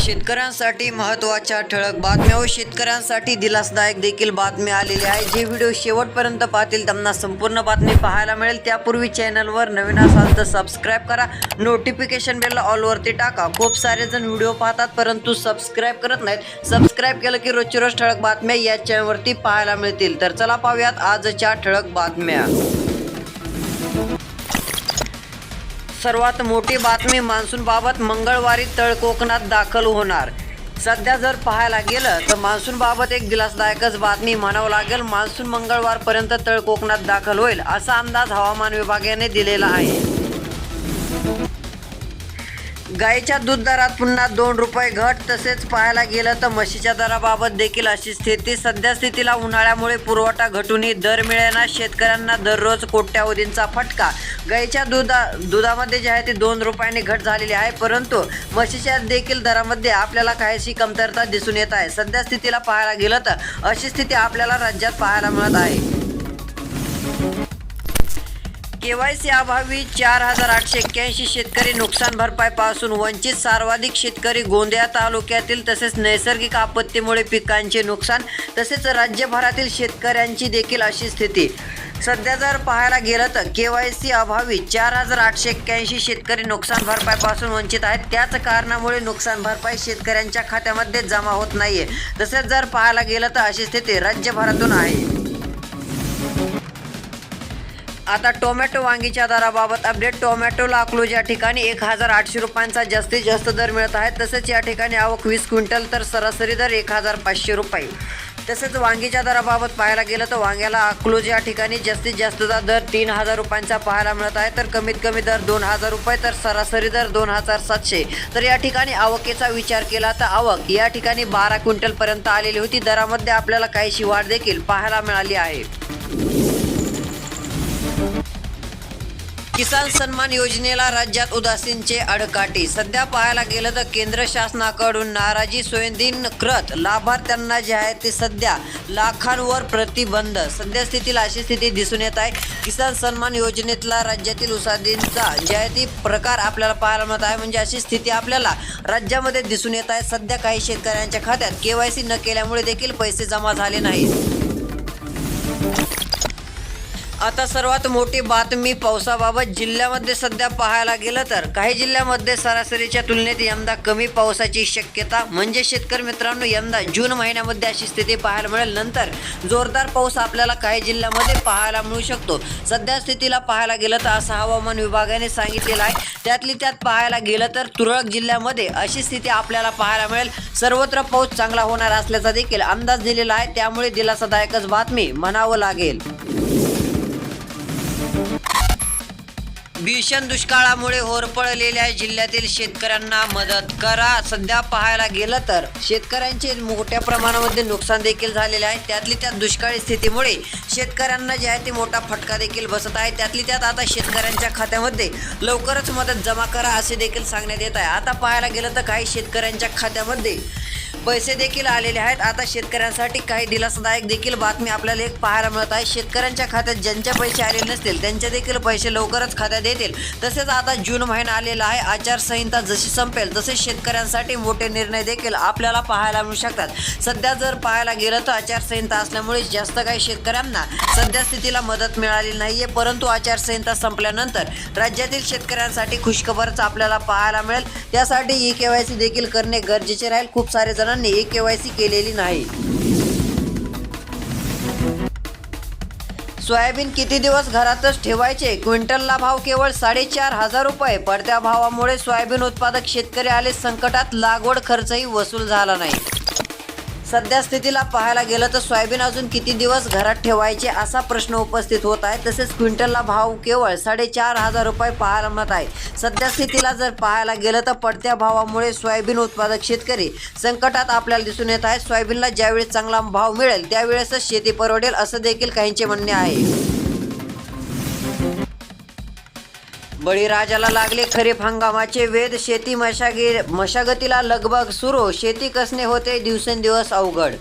शेतकऱ्यांसाठी महत्त्वाच्या ठळक बातम्या व शेतकऱ्यांसाठी दिलासदायक देखील बातमी आलेली आहे जे व्हिडिओ शेवटपर्यंत पाहतील त्यांना संपूर्ण बातमी पाहायला मिळेल. त्यापूर्वी चॅनलवर नवीन असाल तर सबस्क्राईब करा. नोटिफिकेशन बेलला ऑलवरती टाका. खूप सारे जण व्हिडिओ पाहतात परंतु सबस्क्राईब करत नाहीत. सबस्क्राईब केलं की रोजची रोज ठळक बातम्या या चॅनलवरती पाहायला मिळतील. तर चला पाहूयात आजच्या ठळक बातम्या. सर्वात मोठी बातमी मान्सूनबाबत मंगळवारी तळ कोकणात दाखल होणार. सध्या जर पाहायला गेलं तर मान्सूनबाबत एक दिलासदायकच बातमी म्हणावं लागेल. मान्सून मंगळवारपर्यंत तळ कोकणात दाखल होईल असा अंदाज हवामान विभागाने दिलेला आहे. गाईच्या दूध दरात पुन्हा दोन रुपये घट. तसेच पाहायला गेलं तर म्हशीच्या दराबाबत देखील अशी स्थिती. सध्या स्थितीला उन्हाळ्यामुळे पुरवठा घटूनही दर मिळेना. शेतकऱ्यांना दररोज कोट्यावधींचा फटका. गाईच्या दुधा दुधामध्ये जे आहे ते दोन रुपयांनी घट झालेली आहे. परंतु म्हशीच्या देखील दरामध्ये आपल्याला काहीशी कमतरता दिसून येत आहे. सध्या स्थितीला पाहायला गेलं तर अशी स्थिती आपल्याला राज्यात पाहायला मिळत आहे. केवायसी अभावी चार हजार आठशे एक्क्याऐंशी शेतकरी नुकसान भरपाईपासून वंचित सर्वाधिक शेतकरी गोंदिया तालुक्यातील तसेच नैसर्गिक आपत्तीमुळे पिकांचे नुकसान तसेच राज्यभरातील शेतकऱ्यांची देखील अशी स्थिती. सध्या जर पाहायला गेलं तर के वाय सी अभावी चार हजार आठशे एक्क्याऐंशी शेतकरी नुकसान भरपाईपासून वंचित आहेत. त्याच कारणामुळे नुकसान भरपाई शेतकऱ्यांच्या खात्यामध्ये जमा होत नाहीये. तसेच जर पाहायला गेलं तर अशी स्थिती राज्यभरातून आहे. आता टोमॅटो वांगीच्या दराबाबत अपडेट टोमॅटोला अकलूज या ठिकाणी एक हजार आठशे रुपयांचा जास्तीत जास्त दर मिळत आहे. तसेच या ठिकाणी आवक वीस क्विंटल तर सरासरी दर एक हजार पाचशे रुपये. तसेच वांगीच्या दराबाबत पाहायला गेलं तर वांग्याला अकलूज या ठिकाणी जास्तीत जास्तचा दर तीन हजार रुपयांचा पाहायला मिळत आहे. तर कमीत कमी दर दोन हजार रुपये तर सरासरी दर दोन हजार सातशे. तर या ठिकाणी आवकेचा विचार केला तर आवक या ठिकाणी बारा क्विंटलपर्यंत आलेली होती. दरामध्ये आपल्याला काहीशी वाढ देखील पाहायला मिळाली आहे. किसान सन्मान योजनेला राज्यात उदासीनचे अडकाठी सध्या पाहायला गेलं तर केंद्र शासनाकडून नाराजी स्वयंदिनकृत लाभार्थ्यांना जे आहे ते सध्या लाखांवर प्रतिबंध. सध्या स्थितीला अशी स्थिती दिसून येत आहे. किसान सन्मान योजनेतला राज्यातील उसादींचा जे आहे ती प्रकार आपल्याला पाहायला मिळत आहे. म्हणजे अशी स्थिती आपल्याला राज्यामध्ये दिसून येत आहे. सध्या काही शेतकऱ्यांच्या खात्यात केवायसी न केल्यामुळे देखील पैसे जमा झाले नाहीत. आता सर्वात मोठी बातमी पावसाबाबत जिल्ह्यामध्ये सध्या पाहायला गेलं तर काही जिल्ह्यामध्ये सरासरीच्या तुलनेत यंदा कमी पावसाची शक्यता. म्हणजे शेतकरी मित्रांनो यंदा जून महिन्यामध्ये अशी स्थिती पाहायला मिळेल. नंतर जोरदार पाऊस आपल्याला काही जिल्ह्यामध्ये पाहायला मिळू शकतो. सध्या स्थितीला पाहायला गेलं तर असं हवामान विभागाने सांगितलेलं आहे. त्यातली त्यात पाहायला गेलं तर तुरळक जिल्ह्यामध्ये अशी स्थिती आपल्याला पाहायला मिळेल. सर्वत्र पाऊस चांगला होणार असल्याचा देखील अंदाज दिलेला आहे. त्यामुळे दिलासादायकच बातमी म्हणावं लागेल. भीषण दुष्काळामुळे होरपळलेल्या जिल्ह्यातील शेतकऱ्यांना मदत करा. सध्या पाहायला गेलं तर शेतकऱ्यांचे मोठ्या प्रमाणामध्ये नुकसान देखील झालेले आहे. त्यातली त्यात दुष्काळी स्थितीमुळे शेतकऱ्यांना जे आहे ते मोठा फटका देखील बसत आहे. त्यातली त्यात आता शेतकऱ्यांच्या खात्यामध्ये लवकरच मदत जमा करा असे देखील सांगण्यात येत आहे. आता पाहायला गेलं तर काही शेतकऱ्यांच्या खात्यामध्ये पैसे देखील आलेले आहेत. आता शेतकऱ्यांसाठी काही दिलासादायक देखील बातमी आपल्याला एक पाहायला मिळत आहे. शेतकऱ्यांच्या खात्यात ज्यांचे पैसे आलेले नसतील त्यांचे देखील पैसे लवकरच खात्यात येतील. तसेच आता जून महिना आलेला आहे. आचारसंहिता जशी संपेल तसे शेतकऱ्यांसाठी मोठे निर्णय देखील आपल्याला पाहायला मिळू शकतात. सध्या जर पाहायला गेलं तर आचारसंहिता असल्यामुळे जास्त काही शेतकऱ्यांना सध्या स्थितीला मदत मिळाली नाहीये. परंतु आचारसंहिता संपल्यानंतर राज्यातील शेतकऱ्यांसाठी खुशखबरच आपल्याला पाहायला मिळेल. त्यासाठी ई केवायसी देखील करणे गरजेचे राहील. खूप सारे जणांनी ई केवायसी केलेली नाही. सोयाबीन किती दिवस घरातच ठेवायचे? क्विंटलला भाव केवळ साडेचार हजार रुपये. पडत्या भावामुळे सोयाबीन उत्पादक शेतकरी आले संकटात लागवड खर्चही वसूल झाला नाही. सध्या स्थितीला पाहायला गेलं तर सोयाबीन अजून किती दिवस घरात ठेवायचे असा प्रश्न उपस्थित होत आहे. तसेच क्विंटलला भाव केवळ साडेचार हजार रुपये पाहायला मिळत आहे. सध्या स्थितीला जर पाहायला गेलं तर पडत्या भावामुळे सोयाबीन उत्पादक शेतकरी संकटात आपल्याला दिसून येत आहे. सोयाबीनला ज्यावेळेस चांगला भाव मिळेल त्यावेळेसच शेती परवडेल असं देखील काहींचे म्हणणे आहे. बळीराजाला लागले खरीप हंगामाचे वेध शेती मशागी मशागतीला लगबग सुरू शेती कसणे होते दिवसेंदिवस अवघड.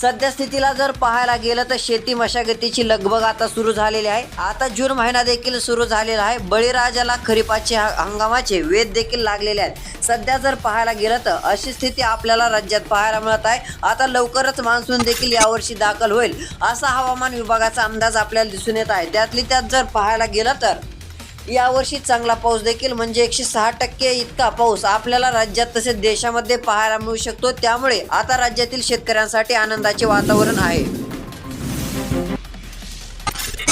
सध्या स्थितीला जर पाहायला गेलं तर शेती मशागतीची लगबग आता सुरू झालेली आहे. आता जून महिना देखील सुरू झालेला आहे. बळीराजाला खरीपाचे ह- हंगामाचे वेध देखील लागलेले आहेत. सध्या जर पाहायला गेलं तर अशी स्थिती आपल्याला राज्यात पाहायला मिळत आहे. आता लवकरच मान्सून देखील यावर्षी दाखल होईल. असा हवामान विभागाचा अंदाज आपल्याला दिसून येत आहे. त्यातली त्यात जर पाहायला गेलं तर यावर्षी चांगला पाऊस देखील म्हणजे एकशे सहा टक्के इतका पाऊस आपल्याला राज्यात तसेच देशामध्ये पाहायला मिळू शकतो. त्यामुळे आता राज्यातील शेतकऱ्यांसाठी आनंदाचे वातावरण आहे.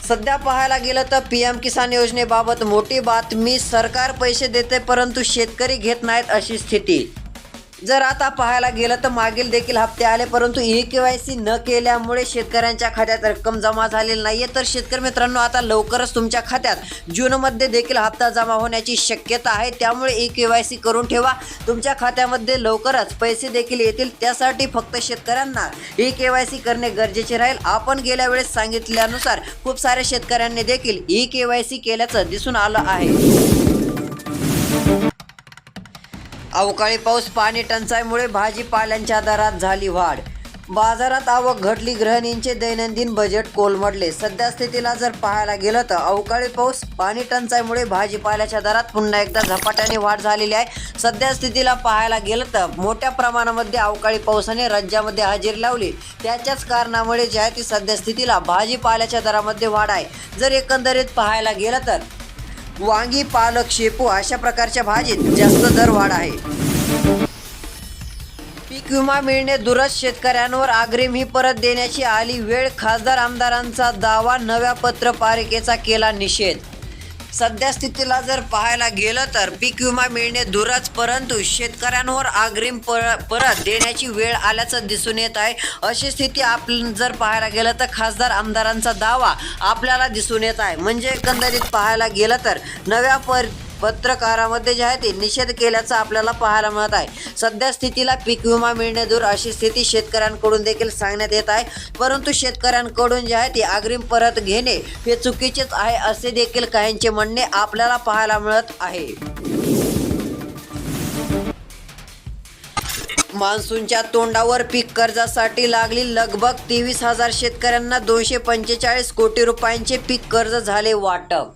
सध्या पाहायला गेलं तर पी एम किसान योजनेबाबत मोठी बातमी सरकार पैसे देते परंतु शेतकरी घेत नाहीत अशी स्थिती. जर आता पाहायला गेलं तर मागील देखील हप्ते आले परंतु ई के वाय सी न केल्यामुळे शेतकऱ्यांच्या खात्यात रक्कम जमा झालेली नाहीये. तर शेतकरी मित्रांनो आता लवकरच तुमच्या खात्यात जूनमध्ये देखील हप्ता जमा होण्याची शक्यता आहे. त्यामुळे ई के वाय सी करून ठेवा. तुमच्या खात्यामध्ये लवकरच पैसे देखील येतील. त्यासाठी फक्त शेतकऱ्यांना ई के वाय सी करणे गरजेचे राहील. आपण गेल्या वेळेस सांगितल्यानुसार खूप साऱ्या शेतकऱ्यांनी देखील ई के वाय सी केल्याचं दिसून आलं आहे. अवकाळी पाऊस पाणी टंचाईमुळे भाजीपाल्यांच्या दरात झाली वाढ. बाजारात आवक घटली गृहिणींचे दैनंदिन बजेट कोलमडले. सध्या स्थितीला जर पाहायला गेलं तर अवकाळी पाऊस पाणी टंचाईमुळे भाजीपाल्याच्या दरात पुन्हा एकदा झपाट्याने वाढ झालेली आहे. सध्या स्थितीला पाहायला गेलं तर मोठ्या प्रमाणामध्ये अवकाळी पावसाने राज्यामध्ये हजेरी लावली. त्याच्याच कारणामुळे जे आहे ती सध्या स्थितीला भाजीपाल्याच्या दरामध्ये वाढ आहे. जर एकंदरीत पाहायला गेलं तर वांगी पालक शेपू अशा प्रकारच्या भाजीत जास्त दर वाढ आहे. पीक विमा मिळणे दुरस शेतकऱ्यांवर अग्रिम ही परत देण्याची आली वेळ खासदार आमदारांचा दावा नव्या पत्रपालिकेचा केला निषेध. सध्या स्थितीला जर पाहायला गेलं तर पीक विमा मिळणे दूरच परंतु शेतकऱ्यांवर अग्रिम पर परत देण्याची वेळ आल्याचं दिसून येत आहे. अशी स्थिती आपण जर पाहायला गेलं तर खासदार आमदारांचा दावा आपल्याला दिसून येत आहे. म्हणजे एकंदरीत पाहायला गेलं तर नव्या पर पत्रकारामध्ये जे आहे ते निषेध केल्याचं आपल्याला पाहायला मिळत आहे. सध्या स्थितीला पीक विमा मिळणे दूर अशी स्थिती शेतकऱ्यांकडून देखील सांगण्यात येत आहे. परंतु शेतकऱ्यांकडून जे आहे ते अग्रिम परत घेणे हे चुकीचेच आहे असे देखील काहींचे म्हणणे आपल्याला पाहायला मिळत आहे. मान्सूनच्या तोंडावर पीक कर्जासाठी लागली लगभग तेवीस हजार शेतकऱ्यांना दोनशे पंचेचाळीस कोटी रुपयांचे पीक कर्ज झाले वाटप.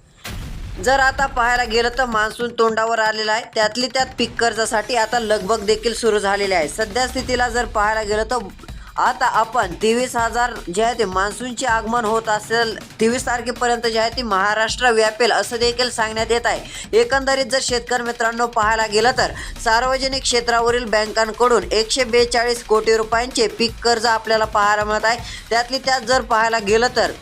जर आता पाहायला गेलं तर मान्सून तोंडावर आलेला आहे. त्यातली त्यात पीक कर्जासाठी आता लगबग देखील सुरू झालेली आहे. सध्या स्थितीला जर पाहायला गेलं तर आता आपण तेवीस हजार जे आहे ते मान्सूनचे आगमन होत असेल तेवीस तारखेपर्यंत जे आहे ती महाराष्ट्र व्यापेल असं देखील सांगण्यात येत आहे. एकंदरीत जर शेतकरी मित्रांनो पाहायला गेलं तर सार्वजनिक क्षेत्रावरील बँकांकडून एकशे बेचाळीस कोटी रुपयांचे पीक कर्ज आपल्याला पाहायला मिळत आहे. त्यातली त्यात जर पाहायला गेलं तर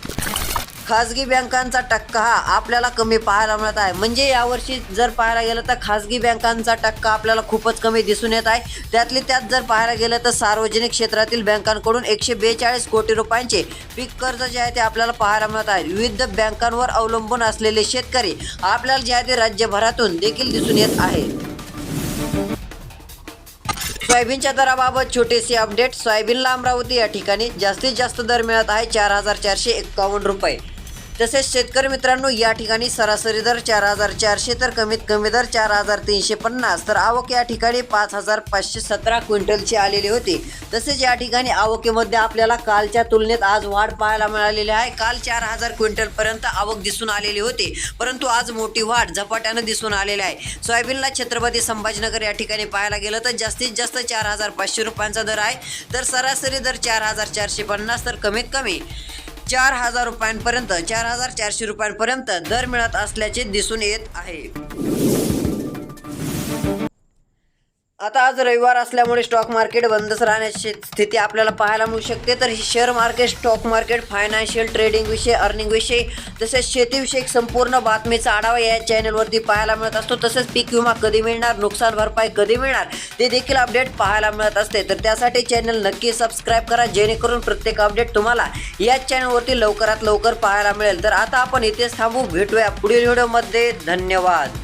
खाजगी बँकांचा टक्का हा आपल्याला कमी पाहायला मिळत आहे. म्हणजे यावर्षी जर पाहायला गेलं तर खाजगी बँकांचा टक्का आपल्याला खूपच कमी दिसून येत आहे. त्यातली त्यात जर पाहायला गेलं तर सार्वजनिक क्षेत्रातील बँकांकडून एकशे बेचाळीस कोटी रुपयांचे पीक कर्ज जे आहे ते आपल्याला पाहायला मिळत आहे. विविध बँकांवर अवलंबून असलेले शेतकरी आपल्याला जे आहे ते राज्यभरातून देखील दिसून येत आहे. सोयाबीनच्या दराबाबत छोटीशी अपडेट. सोयाबीनला अमरावती या ठिकाणी जास्तीत जास्त दर मिळत आहे चार हजार चारशे एक्कावन्न रुपये. तसेच शेतकरी मित्रांनो या ठिकाणी सरासरी दर चार हजार चारशे तर कमीत कमी दर चार हजार तीनशे पन्नास. तर आवक या ठिकाणी पाच हजार पाचशे सतरा क्विंटलची आलेली होती. तसेच या ठिकाणी आवकेमध्ये आपल्याला कालच्या तुलनेत आज वाढ पाहायला मिळालेली आहे. काल चार हजार क्विंटलपर्यंत आवक दिसून आलेली होती. परंतु आज मोठी वाढ झपाट्यानं दिसून आलेली आहे. सोयाबीनला छत्रपती संभाजीनगर या ठिकाणी पाहायला गेलं तर जास्तीत जास्त चार हजार पाचशे रुपयांचा दर आहे. तर सरासरी दर चार हजार चारशे पन्नास तर कमीत कमी चार हजार रुपयांपर्यंत चार हजार चारशे रुपयांपर्यंत दर मिळत असल्याचे दिसून येत आहे. आता आज रविवार असल्यामुळे स्टॉक मार्केट बंदच राहण्याची स्थिती आपल्याला पाहायला मिळू शकते. तर ही share market stock market financial trading विषय अर्निंग तसेच शेतीविषयक संपूर्ण बातमीचा आढावा या चॅनलवरती पाहायला मिळत असतो. तसेच पीक विमा कधी मिळणार नुकसान भरपाई कधी मिळणार ते देखील अपडेट पाहायला मिळत असते. तर त्यासाठी चॅनल नक्की सबस्क्राईब करा जेणेकरून प्रत्येक अपडेट तुम्हाला याच चॅनलवरती लवकरात लवकर पाहायला मिळेल. तर आता आपण इथेच थांबू. भेटूया पुढील व्हिडिओमध्ये धन्यवाद.